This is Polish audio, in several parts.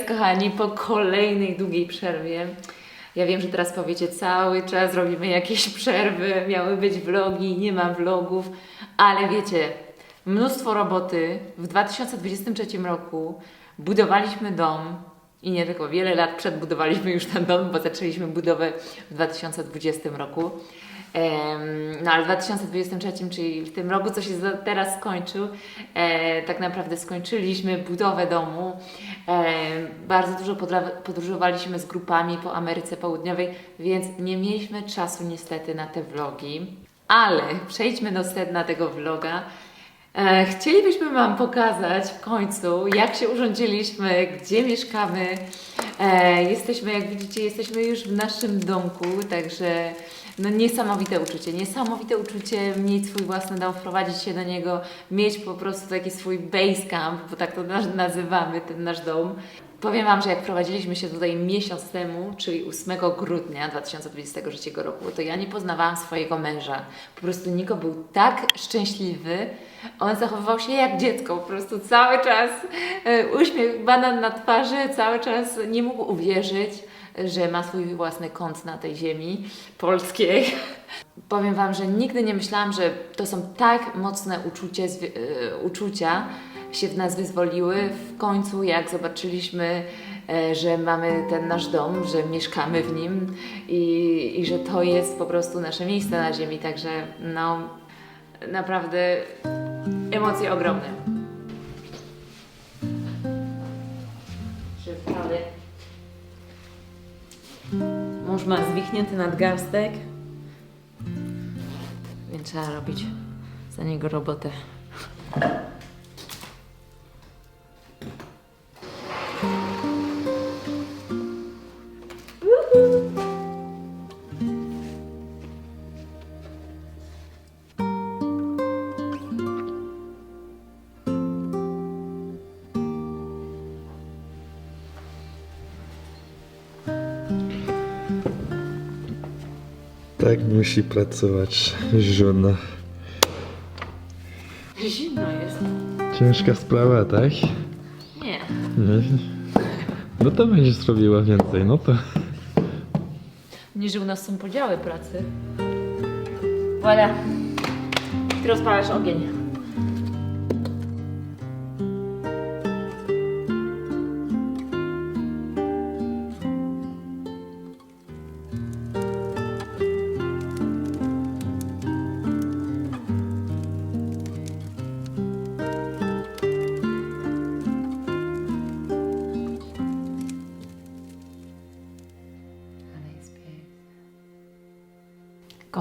Dias, kochani, po kolejnej długiej przerwie. Ja wiem, że teraz powiecie, cały czas robimy jakieś przerwy, miały być vlogi, nie ma vlogów, ale wiecie, mnóstwo roboty. W 2023 roku budowaliśmy dom i nie tylko, wiele lat przedbudowaliśmy już ten dom, bo zaczęliśmy budowę w 2020 roku. No ale w 2023, czyli w tym roku, co się teraz skończył, e, tak naprawdę skończyliśmy budowę domu. E, bardzo dużo podróżowaliśmy z grupami po Ameryce Południowej, więc nie mieliśmy czasu niestety na te vlogi. Ale przejdźmy do sedna tego vloga. E, chcielibyśmy Wam pokazać w końcu, jak się urządziliśmy, gdzie mieszkamy. Jesteśmy, jak widzicie, jesteśmy już w naszym domku, także no niesamowite uczucie, niesamowite uczucie mieć swój własny dom, wprowadzić się do niego, mieć po prostu taki swój base camp, bo tak to naz- nazywamy, ten nasz dom. Powiem Wam, że jak prowadziliśmy się tutaj miesiąc temu, czyli 8 grudnia 2023 roku, to ja nie poznawałam swojego męża. Po prostu Niko był tak szczęśliwy, on zachowywał się jak dziecko, po prostu cały czas e, uśmiech, banan na twarzy, cały czas nie mógł uwierzyć, że ma swój własny kąt na tej ziemi polskiej. Powiem Wam, że nigdy nie myślałam, że to są tak mocne uczucie, e, uczucia się w nas wyzwoliły. W końcu, jak zobaczyliśmy, e, że mamy ten nasz dom, że mieszkamy w nim i, i że to jest po prostu nasze miejsce na ziemi, także no naprawdę emocje ogromne. Mąż ma zwichnięty nadgarstek, więc trzeba robić za niego robotę. Tak musi pracować żona. Zimno jest. Ciężka sprawa, tak? Nie. Nie. No to będziesz robiła więcej, no to. Nie, że u nas są podziały pracy. Voilà. Ty rozpalasz ogień.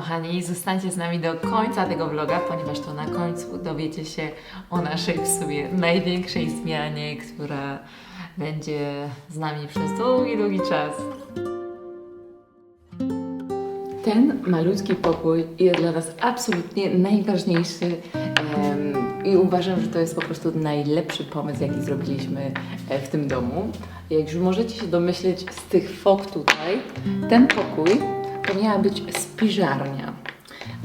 Kochani, zostańcie z nami do końca tego vloga, ponieważ to na końcu dowiecie się o naszej w sumie największej zmianie, która będzie z nami przez długi, długi czas. Ten malutki pokój jest dla nas absolutnie najważniejszy em, i uważam, że to jest po prostu najlepszy pomysł, jaki zrobiliśmy e, w tym domu. Jak już możecie się domyśleć z tych fok tutaj, ten pokój to miała być spiżarnia.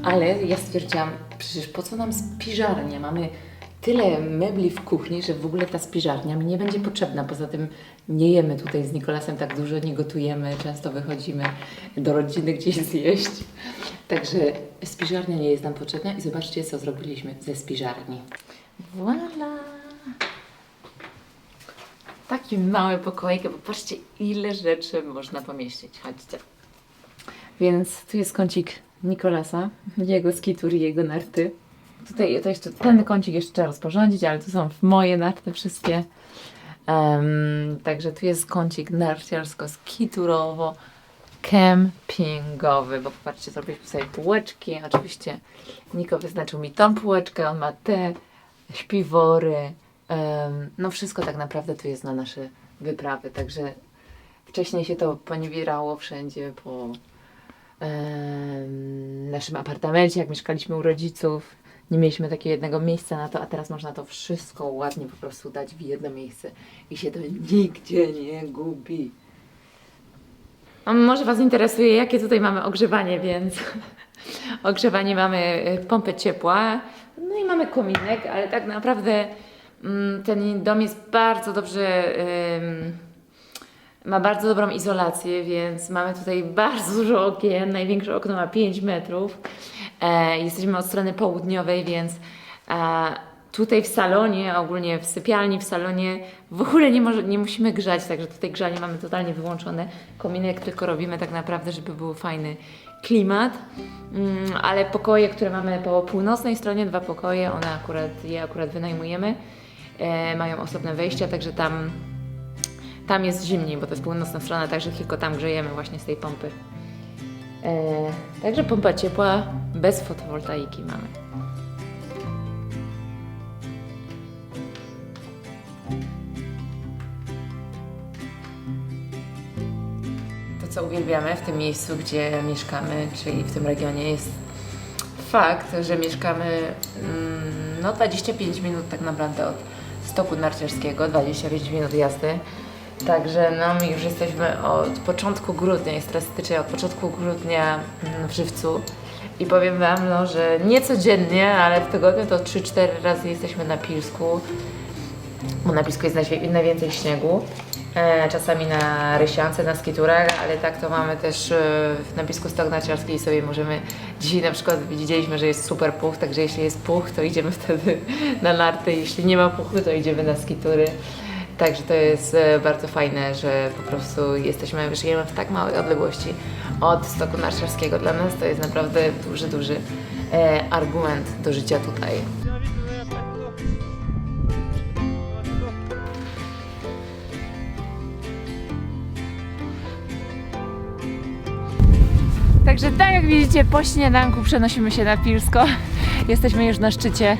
Ale ja stwierdziłam, przecież po co nam spiżarnia? Mamy tyle mebli w kuchni, że w ogóle ta spiżarnia mi nie będzie potrzebna. Poza tym nie jemy tutaj z Nikolasem tak dużo, nie gotujemy, często wychodzimy do rodziny gdzieś zjeść. Także spiżarnia nie jest nam potrzebna i zobaczcie, co zrobiliśmy ze spiżarni. Voilà! Taki mały pokoik, bo patrzcie, ile rzeczy można pomieścić. Chodźcie. Więc tu jest kącik Nikolasa, jego skitur i jego narty. Tutaj to jeszcze ten kącik jeszcze trzeba rozporządzić, ale tu są moje narty wszystkie. Em, także tu jest kącik narciarsko-skiturowo kempingowy, bo popatrzcie, zrobiliśmy sobie półeczki. Oczywiście Niko wyznaczył mi tą półeczkę, on ma te śpiwory. em, no wszystko tak naprawdę tu jest na nasze wyprawy, także wcześniej się to poniewierało wszędzie po naszym apartamencie, jak mieszkaliśmy u rodziców. Nie mieliśmy takiego jednego miejsca na to, a teraz można to wszystko ładnie po prostu dać w jedno miejsce i się to nigdzie nie gubi. A może Was interesuje, jakie tutaj mamy ogrzewanie, więc ogrzewanie mamy y, pompę ciepła, no i mamy kominek, ale tak naprawdę Mm, Ten dom jest bardzo dobrze. ym, ma bardzo dobrą izolację, więc mamy tutaj bardzo dużo okien. Największe okno ma 5 metrów. E, jesteśmy od strony południowej, więc e, tutaj w salonie, ogólnie w sypialni, w salonie w ogóle nie, może, nie musimy grzać, także tutaj grzanie mamy totalnie wyłączone. Kominek tylko robimy tak naprawdę, żeby był fajny klimat. Mm, ale pokoje, które mamy po północnej stronie, dwa pokoje, one akurat, je akurat wynajmujemy. E, mają osobne wejścia, także tam tam jest zimniej, bo to jest północna strona, także tylko tam grzejemy właśnie z tej pompy. E, także pompa ciepła bez fotowoltaiki mamy. To, co uwielbiamy w tym miejscu, gdzie mieszkamy, czyli w tym regionie, jest fakt, że mieszkamy mm, no 25 minut tak naprawdę od stoku narciarskiego, 25 minut jazdy. Także no my już jesteśmy od początku grudnia, jest teraz styczeń, od początku grudnia mm, w Żywcu. I powiem Wam, no, że nie codziennie, ale w tygodniu to 3-4 razy jesteśmy na Pilsku, bo na Pilsku jest najwięcej śniegu. E, czasami na Rysiance, na skiturach, ale tak to mamy też e, na Pisku Stok i sobie możemy, dzisiaj na przykład widzieliśmy, że jest super puch, także jeśli jest puch, to idziemy wtedy na narty, jeśli nie ma puchu, to idziemy na skitury. Także to jest e, bardzo fajne, że po prostu jesteśmy, żyjemy w tak małej odległości od stoku narciarskiego. Dla nas to jest naprawdę duży, duży e, argument do życia tutaj. Także tak jak widzicie, po śniadanku przenosimy się na Pilsko. Jesteśmy już na szczycie.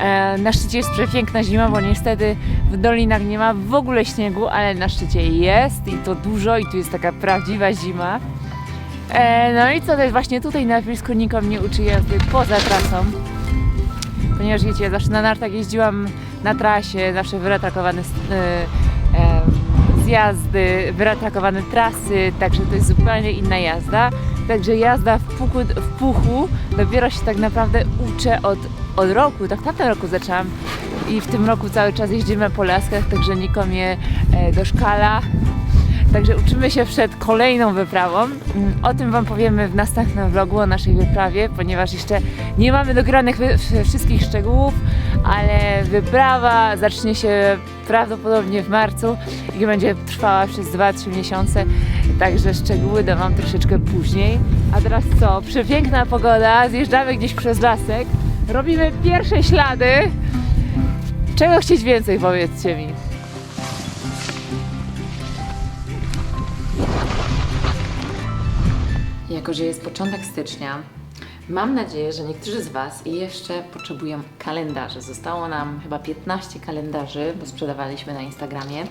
E, Na szczycie jest przepiękna zima, bo niestety w dolinach nie ma w ogóle śniegu, ale na szczycie jest i to dużo i tu jest taka prawdziwa zima. E, No i co też właśnie tutaj na Pilsku nikomu nie uczy jazdy poza trasą. Ponieważ wiecie, ja zawsze na nartach jeździłam na trasie, zawsze wyratrakowane s- e, em, zjazdy, wyratrakowane trasy, także to jest zupełnie inna jazda. Także jazda w puchu, w puchu dopiero się tak naprawdę uczę od, od roku, tak w tamtym roku zaczęłam i w tym roku cały czas jeździmy po laskach, także Niko mnie e, doszkala. Także uczymy się przed kolejną wyprawą. Mm, O tym Wam powiemy w następnym vlogu o naszej wyprawie, ponieważ jeszcze nie mamy dogranych wszystkich szczegółów, ale wyprawa zacznie się prawdopodobnie w marcu i będzie trwała przez 2-3 miesiące, także szczegóły dam Wam troszeczkę później. A teraz co? Przepiękna pogoda, zjeżdżamy gdzieś przez lasek, robimy pierwsze ślady. Czego chcieć więcej, powiedzcie mi? Jako, że jest początek stycznia, mam nadzieję, że niektórzy z Was jeszcze potrzebują kalendarzy. Zostało nam chyba 15 kalendarzy, bo sprzedawaliśmy na Instagramie.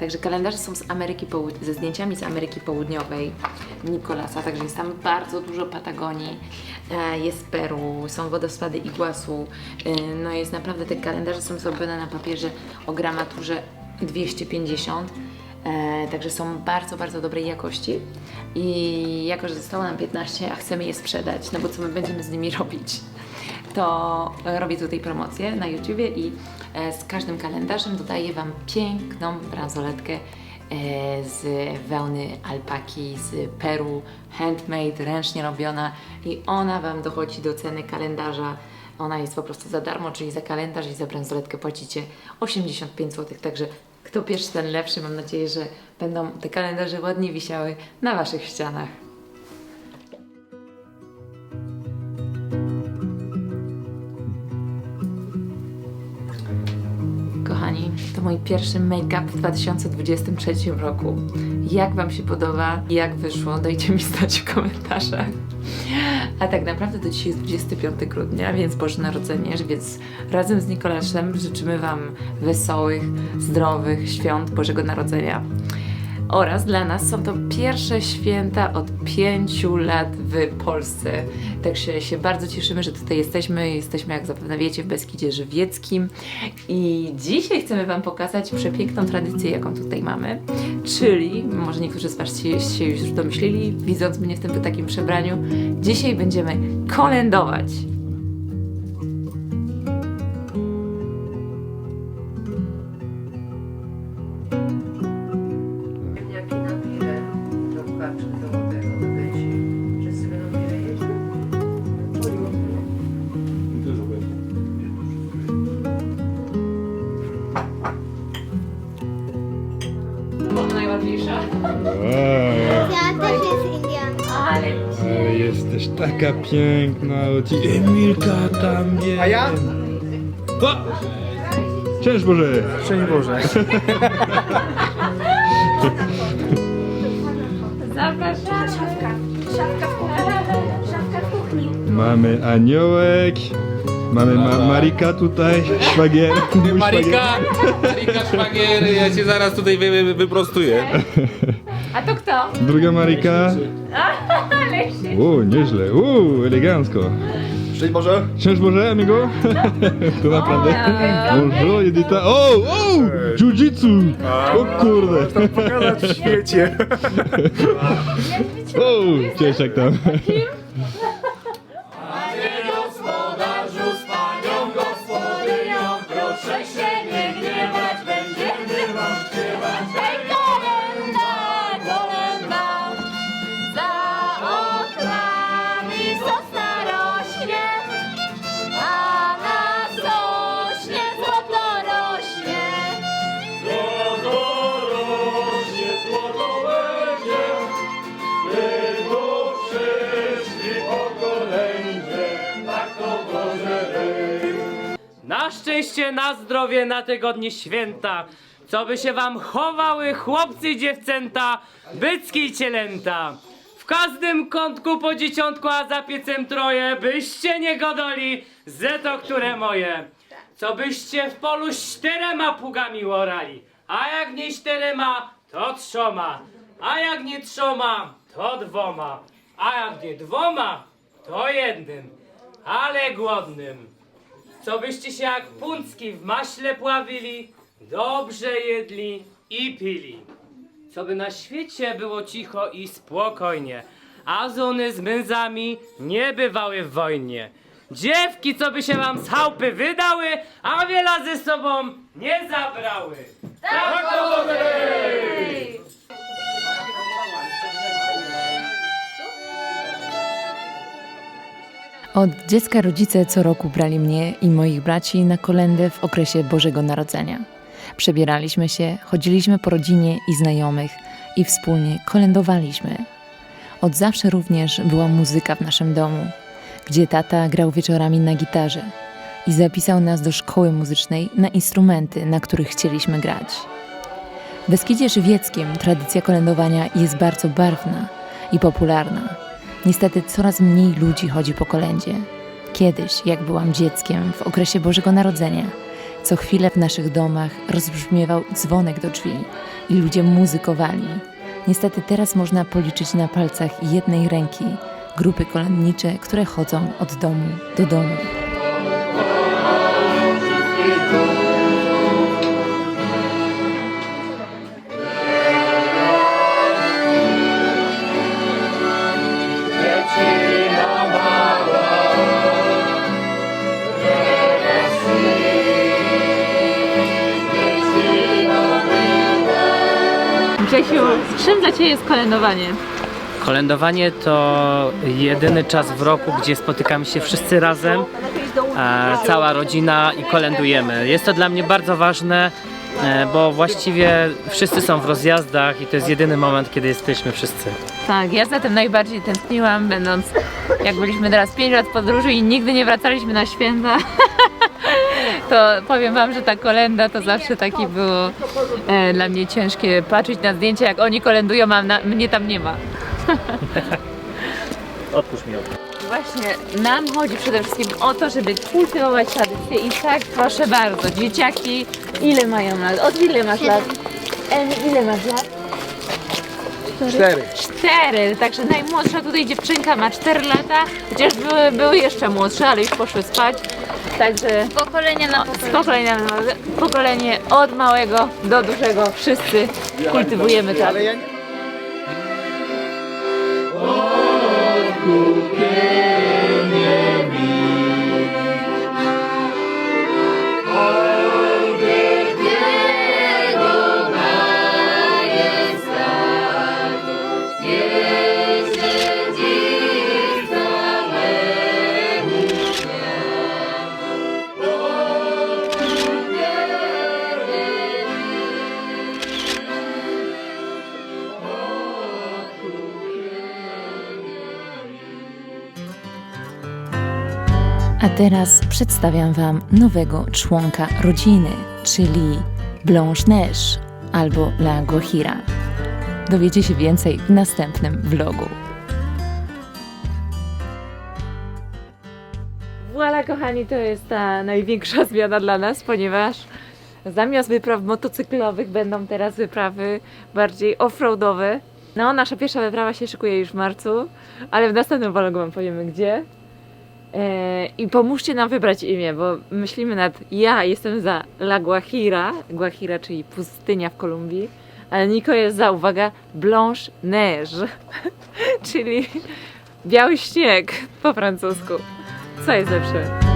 Także kalendarze są z Ameryki Połud- ze zdjęciami z Ameryki Południowej Nikolasa, także jest tam bardzo dużo Patagonii, e, jest Peru, są wodospady Iguazu. e, No jest naprawdę, te kalendarze są zrobione na papierze o gramaturze 250. E, także są bardzo, bardzo dobrej jakości i jako, że zostało nam 15, a chcemy je sprzedać, no bo co my będziemy z nimi robić, to robię tutaj promocję na YouTubie i e, z każdym kalendarzem dodaję Wam piękną bransoletkę e, z wełny alpaki z Peru, handmade, ręcznie robiona i ona Wam dochodzi do ceny kalendarza ona jest po prostu za darmo, czyli za kalendarz i za bransoletkę płacicie 85 zł. Także kto pierwszy, ten lepszy. Mam nadzieję, że będą te kalendarze ładnie wisiały na Waszych ścianach. Kochani, to mój pierwszy make-up w 2023 roku. Jak Wam się podoba? Jak wyszło? Dajcie mi znać w komentarzach. A tak naprawdę to dzisiaj jest 25 grudnia, więc Boże Narodzenie, więc razem z Nikolaszem życzymy Wam wesołych, zdrowych świąt Bożego Narodzenia. Oraz dla nas są to pierwsze święta od pięciu lat w Polsce. Także się bardzo cieszymy, że tutaj jesteśmy. Jesteśmy, jak zapewne wiecie, w Beskidzie Żywieckim. I dzisiaj chcemy Wam pokazać przepiękną tradycję, jaką tutaj mamy. Czyli, może niektórzy z Was się, się już domyślili, widząc mnie w tym takim przebraniu, dzisiaj będziemy kolędować. Piękna. o Ci Emilka tam jest. A ja? O! Cześć Boże. Szczęść Boże. zapraszamy. Szafka w kuchni. Szafka w kuchni. Mamy aniołek. Mamy ma Marika tutaj, szwagier. mój Marika, Marika Szwagier, ja cię zaraz tutaj wy, wy, wyprostuję. A to kto? szwagier. Druga Marika. Się... O, nieźle. O, elegancko. Szczęść Boże. Cześć Boże, amigo. To naprawdę. Bonjour, Edyta. O, o, jiu-jitsu. O kurde. Pokazać w świecie. O, cześć jak tam. Szczęście, na zdrowie, na tygodnie święta, co by się wam chowały chłopcy i dziewczęta, bycki i cielęta. W każdym kątku po dzieciątku, a za piecem troje, byście nie godoli, ze to które moje. Co byście w polu czterema pługami łorali, a jak nie czterema, to trzoma, a jak nie trzoma, to dwoma, a jak nie dwoma, to jednym, ale głodnym. Co byście się jak puncki w maśle pławili, dobrze jedli i pili. Co by na świecie było cicho i spokojnie, a żony z mężami nie bywały w wojnie. Dziewki, co by się wam z chałupy wydały, a wiele ze sobą nie zabrały. Tak to Od dziecka rodzice co roku brali mnie i moich braci na kolendę w okresie Bożego Narodzenia. Przebieraliśmy się, chodziliśmy po rodzinie i znajomych i wspólnie kolędowaliśmy. Od zawsze również była muzyka w naszym domu, gdzie tata grał wieczorami na gitarze i zapisał nas do szkoły muzycznej na instrumenty, na których chcieliśmy grać. W Beskidzie Żywieckim tradycja kolędowania jest bardzo barwna i popularna. Niestety coraz mniej ludzi chodzi po kolędzie. Kiedyś, jak byłam dzieckiem w okresie Bożego Narodzenia, co chwilę w naszych domach rozbrzmiewał dzwonek do drzwi i ludzie muzykowali. Niestety teraz można policzyć na palcach jednej ręki grupy kolędnicze, które chodzą od domu do domu. Grzesiu, czym dla Ciebie jest kolędowanie? Kolędowanie to jedyny czas w roku, gdzie spotykamy się wszyscy razem, e, cała rodzina i kolędujemy. Jest to dla mnie bardzo ważne, e, bo właściwie wszyscy są w rozjazdach i to jest jedyny moment, kiedy jesteśmy wszyscy. Tak, ja za tym najbardziej tęskniłam, będąc, jak byliśmy teraz 5 lat w podróży i nigdy nie wracaliśmy na święta. To powiem Wam, że ta kolenda to zawsze taki było e, dla mnie ciężkie patrzeć na zdjęcia, jak oni kolendują, a na, mnie tam nie ma. Odpuść mi Właśnie nam chodzi przede wszystkim o to, żeby kultywować tradycję i tak proszę bardzo, dzieciaki, ile mają lat? Od ile masz lat? Emi, ile masz lat? Cztery. Cztery, także najmłodsza tutaj dziewczynka ma 4 lata, chociaż były, były jeszcze młodsze, ale już poszły spać. Także Pokolenia na z pokolenia na pokolenie od małego do dużego. Wszyscy kultywujemy Ale A teraz przedstawiam Wam nowego członka rodziny, czyli Blanche-Neige albo La Guajira. Dowiecie się więcej w następnym vlogu. Voilà, kochani, to jest ta największa zmiana dla nas, ponieważ zamiast wypraw motocyklowych będą teraz wyprawy bardziej offroadowe. No, nasza pierwsza wyprawa się szykuje już w marcu, ale w następnym vlogu Wam powiemy gdzie. E, I pomóżcie nam wybrać imię, bo myślimy nad. Ja jestem za La Guajira, Guajira, czyli pustynia w Kolumbii, ale Niko jest za, uwaga, Blanche Neige, czyli biały śnieg po francusku. Co jest lepsze?